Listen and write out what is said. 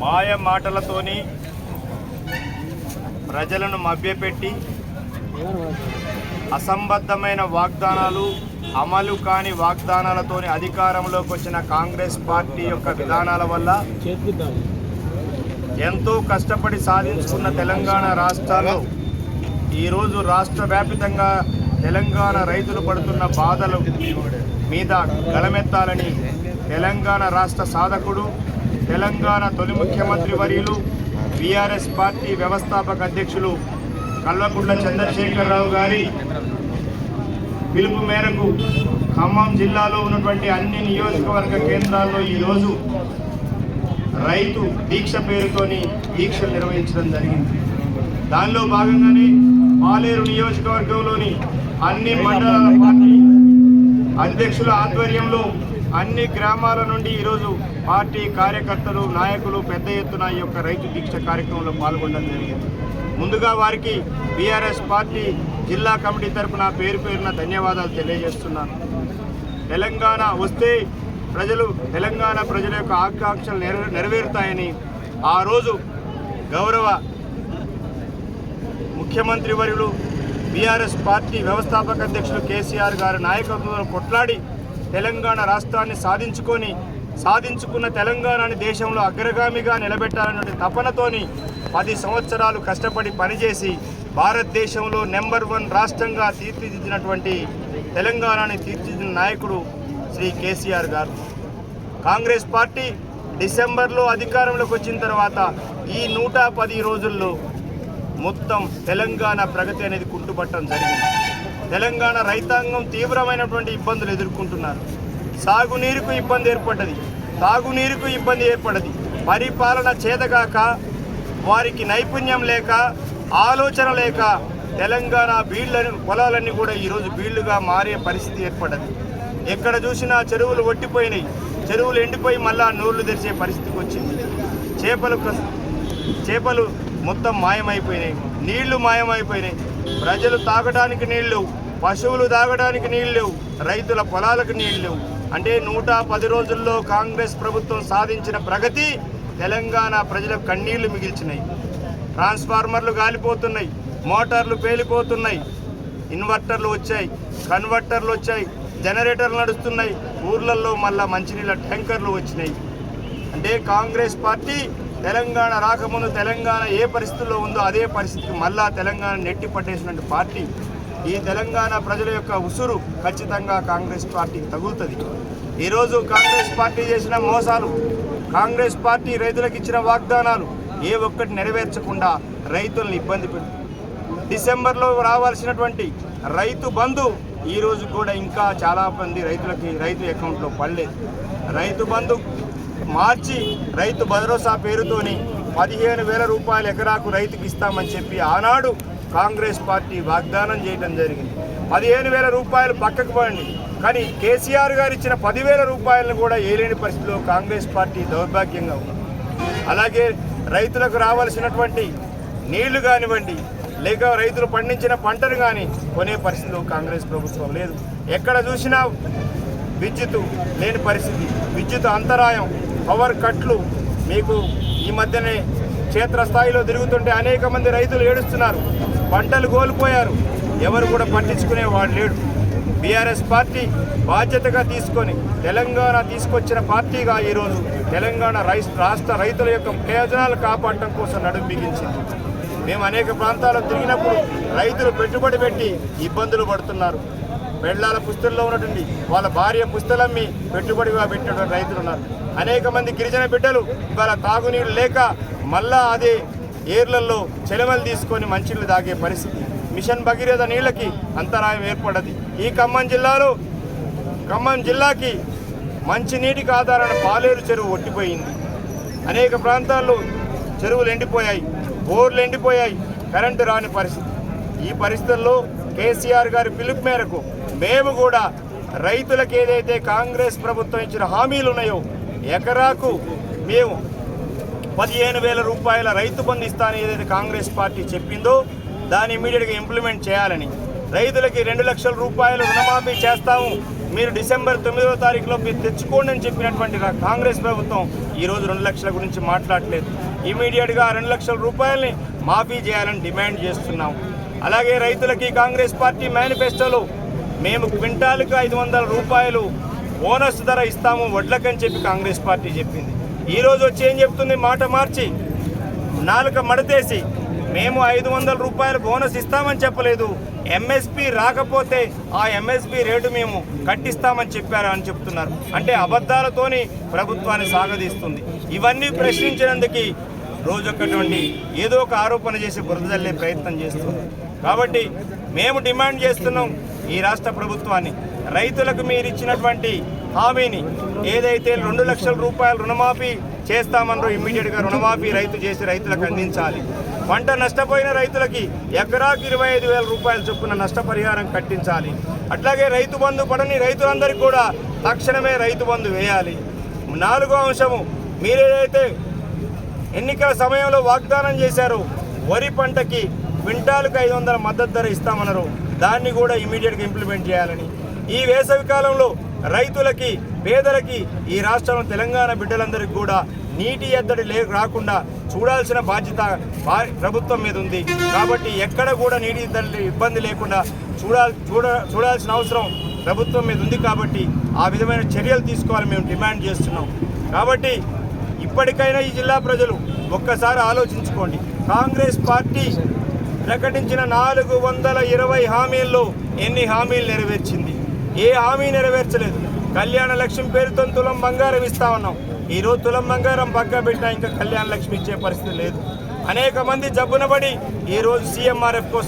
మాయ మాటలతోని ప్రజలను మభ్యపెట్టి అసంబద్ధమైన వాగ్దానాలు అమలు కాని వాగ్దానాలతోని అధికారంలోకి వచ్చిన కాంగ్రెస్ పార్టీ యొక్క విధానాల వల్ల ఎంతో కష్టపడి సాధించుకున్న తెలంగాణ రాష్ట్రాల్లో ఈరోజు రాష్ట్ర వ్యాపితంగా తెలంగాణ రైతులు పడుతున్న బాధలు మీద గలమెత్తాలని తెలంగాణ రాష్ట్ర సాధకుడు తెలంగాణ తొలి ముఖ్యమంత్రి వర్యులు బీఆర్ఎస్ పార్టీ వ్యవస్థాపక అధ్యక్షులు కల్వకుంట్ల చంద్రశేఖరరావు గారి పిలుపు మేరకు ఖమ్మం జిల్లాలో ఉన్నటువంటి అన్ని నియోజకవర్గ కేంద్రాల్లో ఈరోజు రైతు దీక్ష పేరుతోని దీక్షలు నిర్వహించడం జరిగింది. దానిలో భాగంగానే పాలేరు నియోజకవర్గంలోని అన్ని మండలాల పార్టీ అధ్యక్షుల ఆధ్వర్యంలో అన్ని గ్రామాల నుండి ఈరోజు పార్టీ కార్యకర్తలు నాయకులు పెద్ద ఎత్తున ఈ యొక్క రైతు దీక్ష కార్యక్రమంలో పాల్గొనడం జరిగింది. ముందుగా వారికి బీఆర్ఎస్ పార్టీ జిల్లా కమిటీ తరఫున పేరు పేరున ధన్యవాదాలు తెలియజేస్తున్నాను. తెలంగాణ వస్తే ప్రజలు తెలంగాణ ప్రజల యొక్క ఆకాంక్షలు నెరవే నెరవేరుతాయని ఆ రోజు గౌరవ ముఖ్యమంత్రి వర్యులు బీఆర్ఎస్ పార్టీ వ్యవస్థాపక అధ్యక్షులు కేసీఆర్ గారి నాయకత్వంలో కొట్లాడి తెలంగాణ రాష్ట్రాన్ని సాధించుకొని సాధించుకున్న తెలంగాణని దేశంలో అగ్రగామిగా నిలబెట్టాలనే తపనతోని పది సంవత్సరాలు కష్టపడి పనిచేసి భారతదేశంలో నెంబర్ వన్ రాష్ట్రంగా తీర్చిదిద్దినటువంటి తెలంగాణని తీర్చిదిద్దిన నాయకుడు శ్రీ కేసీఆర్ గారు. కాంగ్రెస్ పార్టీ డిసెంబర్లో అధికారంలోకి వచ్చిన తర్వాత ఈ నూట పది రోజుల్లో మొత్తం తెలంగాణ ప్రగతి అనేది కుంటుపట్టడం జరిగింది. తెలంగాణ రైతాంగం తీవ్రమైనటువంటి ఇబ్బందులు ఎదుర్కొంటున్నారు. సాగునీరుకు ఇబ్బంది ఏర్పడ్డది. తాగునీరుకు ఇబ్బంది ఏర్పడ్డది. పరిపాలన చేతగాక వారికి నైపుణ్యం లేక ఆలోచన లేక తెలంగాణ బీళ్ళని పొలాలన్నీ కూడా ఈరోజు బీళ్ళుగా మారే పరిస్థితి ఏర్పడ్డది. ఎక్కడ చూసినా చెరువులు ఒట్టిపోయినాయి. చెరువులు ఎండిపోయి మళ్ళా నూర్లు తెరిచే పరిస్థితికి వచ్చింది. చేపలు చేపలు మొత్తం మాయమైపోయినాయి. నీళ్ళు మాయమైపోయినాయి. ప్రజలు తాగడానికి నీళ్ళు లేవు పశువులు తాగడానికి నీళ్ళు లేవు రైతుల పొలాలకు నీళ్ళు. లేవు అంటే నూట పది రోజుల్లో కాంగ్రెస్ ప్రభుత్వం సాధించిన ప్రగతి తెలంగాణ ప్రజలకు కన్నీళ్ళు మిగిల్చినాయి. ట్రాన్స్ఫార్మర్లు గాలిపోతున్నాయి మోటార్లు పేలిపోతున్నాయి ఇన్వర్టర్లు వచ్చాయి కన్వర్టర్లు వచ్చాయి జనరేటర్లు నడుస్తున్నాయి ఊర్లలో మళ్ళా మంచినీళ్ళ ట్యాంకర్లు వచ్చినాయి. అంటే కాంగ్రెస్ పార్టీ తెలంగాణ రాకముందు తెలంగాణ ఏ పరిస్థితుల్లో ఉందో అదే పరిస్థితికి మళ్ళా తెలంగాణ నెట్టి పట్టేసినటువంటి పార్టీ ఈ తెలంగాణ ప్రజల యొక్క ఉసురు ఖచ్చితంగా కాంగ్రెస్ పార్టీకి తగులుతుంది. ఈరోజు కాంగ్రెస్ పార్టీ చేసిన మోసాలు కాంగ్రెస్ పార్టీ రైతులకు ఇచ్చిన వాగ్దానాలు ఏ ఒక్కటి నెరవేర్చకుండా రైతులను ఇబ్బంది పెడుతుంది. డిసెంబర్లో రావాల్సినటువంటి రైతు బంధు ఈరోజు కూడా ఇంకా చాలా మంది రైతులకి రైతు అకౌంట్లో పడలేదు. రైతు బంధు మార్చి రైతు భరోసా పేరుతోని పదిహేను వేల రూపాయలు ఎకరాకు రైతుకి ఇస్తామని చెప్పి ఆనాడు కాంగ్రెస్ పార్టీ వాగ్దానం చేయడం జరిగింది. పదిహేను వేల రూపాయలు పక్కకు పోయండి కానీ కేసీఆర్ గారు ఇచ్చిన పదివేల రూపాయలను కూడా ఏలేని పరిస్థితిలో కాంగ్రెస్ పార్టీ దౌర్భాగ్యంగా ఉంది. అలాగే రైతులకు రావాల్సినటువంటి నీళ్ళు కానివ్వండి లేక రైతులు పండించిన పంటను కానీ కొనే పరిస్థితిలో కాంగ్రెస్ ప్రభుత్వం లేదు. ఎక్కడ చూసినా విద్యుత్ లేని పరిస్థితి విద్యుత్ అంతరాయం పవర్ కట్లు మీకు ఈ మధ్యనే క్షేత్రస్థాయిలో తిరుగుతుంటే అనేక మంది రైతులు ఏడుస్తున్నారు. పంటలు కోల్పోయారు. ఎవరు కూడా పట్టించుకునే వాడు లేడు. బీఆర్ఎస్ పార్టీ బాధ్యతగా తీసుకొని తెలంగాణ తీసుకొచ్చిన పార్టీగా ఈరోజు తెలంగాణ రాష్ట్ర రైతుల యొక్క ప్రయోజనాలు కాపాడటం కోసం నడుము బిగించింది. మేము అనేక ప్రాంతాల్లో తిరిగినప్పుడు రైతులు పెట్టుబడి పెట్టి ఇబ్బందులు పడుతున్నారు. పెళ్ళాల పుస్తల్లో ఉన్నటువంటి వాళ్ళ భార్య పుస్తలమ్మి పెట్టుబడిగా పెట్టినటువంటి రైతులు ఉన్నారు. అనేక మంది గిరిజన బిడ్డలు ఇవాళ తాగునీళ్ళు లేక మళ్ళా అదే ఏర్లలో చెలమలు తీసుకొని మంచినీళ్ళు తాగే పరిస్థితి. మిషన్ భగీరథ నీళ్ళకి అంతరాయం ఏర్పడ్డది ఈ ఖమ్మం జిల్లాలో ఖమ్మం జిల్లాకి మంచినీటికి ఆధారణ పాలేరు చెరువు ఒట్టిపోయింది. అనేక ప్రాంతాల్లో చెరువులు ఎండిపోయాయి బోర్లు ఎండిపోయాయి కరెంటు రాని పరిస్థితి. ఈ పరిస్థితుల్లో కేసీఆర్ గారి పిలుపు మేరకు మేము కూడా రైతులకు ఏదైతే కాంగ్రెస్ ప్రభుత్వం ఇచ్చిన హామీలు ఉన్నాయో ఎకరాకు మేము పదిహేను వేల రూపాయల రైతు బంధు ఇస్తానని ఏదైతే కాంగ్రెస్ పార్టీ చెప్పిందో దాన్ని ఇమీడియట్గా ఇంప్లిమెంట్ చేయాలని. రైతులకి రెండు లక్షల రూపాయలు రుణమాఫీ చేస్తాము. మీరు డిసెంబర్ తొమ్మిదవ తారీఖులో మీరు తెచ్చుకోండి అని చెప్పినటువంటి కాంగ్రెస్ ప్రభుత్వం ఈరోజు రెండు లక్షల గురించి మాట్లాడలేదు. ఇమీడియట్గా రెండు లక్షల రూపాయలని మాఫీ చేయాలని డిమాండ్ చేస్తున్నాం అలాగే రైతులకి కాంగ్రెస్ పార్టీ మేనిఫెస్టోలో మేము క్వింటాల్కి ఐదు వందల రూపాయలు బోనస్ ధర ఇస్తాము వడ్లకని చెప్పి కాంగ్రెస్ పార్టీ చెప్పింది. ఈరోజు వచ్చి ఏం చెప్తుంది? మాట మార్చి నాలుక మడతేసి మేము ఐదు వందల రూపాయలు బోనస్ ఇస్తామని చెప్పలేదు. ఎంఎస్పి రాకపోతే ఆ ఎంఎస్పి రేటు మేము కట్టిస్తామని చెప్పారు అని చెప్తున్నారు. అంటే అబద్ధాలతోని ప్రభుత్వాన్ని సాగదీస్తుంది. ఇవన్నీ ప్రశ్నించినందుకు రోజొక్కటువంటి ఏదో ఒక ఆరోపణ చేసి బురదల్లే ప్రయత్నం చేస్తుంది. కాబట్టి మేము డిమాండ్ చేస్తున్నాం ఈ రాష్ట్ర ప్రభుత్వాన్ని. రైతులకు మీరు ఇచ్చినటువంటి హామీని ఏదైతే రెండు లక్షల రూపాయలు రుణమాఫీ చేస్తామన్నారో ఇమ్మీడియట్గా రుణమాఫీ రైతు చేసి రైతులకు అందించాలి. పంట నష్టపోయిన రైతులకి ఎకరాకు ఇరవై ఐదు వేల రూపాయల చొప్పున నష్టపరిహారం కట్టించాలి. అట్లాగే రైతు బంధు పడని రైతులందరికీ కూడా తక్షణమే రైతు బంధు వేయాలి. నాలుగో అంశము మీరేదైతే ఎన్నికల సమయంలో వాగ్దానం చేశారు వరి పంటకి క్వింటాలకు ఐదు వందల మద్దతు ధర ఇస్తామన్నారు దాన్ని కూడా ఇమీడియట్గా ఇంప్లిమెంట్ చేయాలని. ఈ వేసవి కాలంలో రైతులకి పేదలకి ఈ రాష్ట్రంలో తెలంగాణ బిడ్డలందరికీ కూడా నీటి ఎద్దడి లే రాకుండా చూడాల్సిన బాధ్యత ప్రభుత్వం మీద ఉంది. కాబట్టి ఎక్కడ కూడా నీటి ఎద్దడి ఇబ్బంది లేకుండా చూడాల్ చూడ చూడాల్సిన అవసరం ప్రభుత్వం మీద ఉంది కాబట్టి ఆ విధమైన చర్యలు తీసుకోవాలని మేము డిమాండ్ చేస్తున్నాం. కాబట్టి ఇప్పటికైనా ఈ జిల్లా ప్రజలు ఒక్కసారి ఆలోచించుకోండి. కాంగ్రెస్ పార్టీ ప్రకటించిన నాలుగు వందల ఇరవై హామీల్లో ఎన్ని హామీలు నెరవేర్చింది? ఏ హామీ నెరవేర్చలేదు? కళ్యాణ లక్ష్మి పేరుతో తులం బంగారం ఇస్తా ఉన్నాం. ఈ రోజు తులం బంగారం పక్కా పెట్టినా ఇంకా కళ్యాణ లక్ష్మి ఇచ్చే పరిస్థితి లేదు. అనేక మంది జబ్బున పడి ఈ సీఎంఆర్ఎఫ్ కోసం